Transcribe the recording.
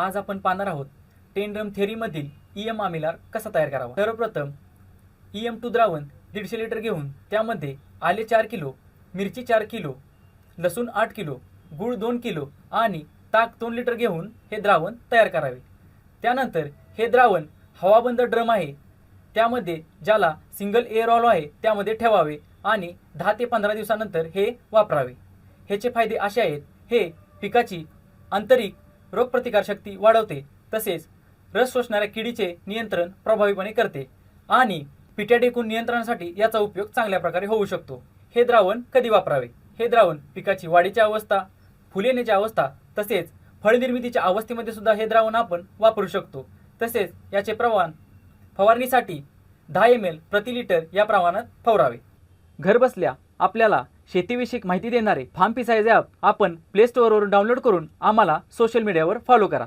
आज आपण पाहणार आहोत टेंड्रम थेरीमधील ई एम आमिलार कसा तयार करावा? सर्वप्रथम ई एम टू द्रावण दीडशे लिटर घेऊन त्यामध्ये आले चार किलो मिरची चार किलो लसूण आठ किलो गूळ दोन किलो आणि ताक दोन लिटर घेऊन हे द्रावण तयार करावे. त्यानंतर हे द्रावण हवाबंद ड्रम आहे. त्यामध्ये ज्याला सिंगल एअर ऑल आहे त्यामध्ये ठेवावे आणि दहा ते पंधरा दिवसानंतर हे वापरावे. ह्याचे फायदे असे आहेत हे पिकाची आंतरिक रोगप्रतिकारशक्ती वाढवते तसेच रस शोषणाऱ्या किडीचे नियंत्रण प्रभावीपणे करते आणि पिट्या टेकून नियंत्रणासाठी याचा उपयोग चांगल्या प्रकारे होऊ शकतो. हे द्रावण कधी वापरावे? हे द्रावण पिकाची वाढीची अवस्था फुल येण्याची अवस्था तसेच फळनिर्मितीच्या अवस्थेमध्ये सुद्धा हे द्रावण आपण वापरू शकतो. तसेच याचे प्रमाण फवारणीसाठी दहा एम एल प्रति लिटर या प्रमाणात फवारावे. घरबसल्या आपल्याला शेतीविषयक माहिती देणारे फार्म साईज ॲप आपण प्ले स्टोअरवरून डाउनलोड करून आम्हाला सोशल मीडियावर फॉलो करा.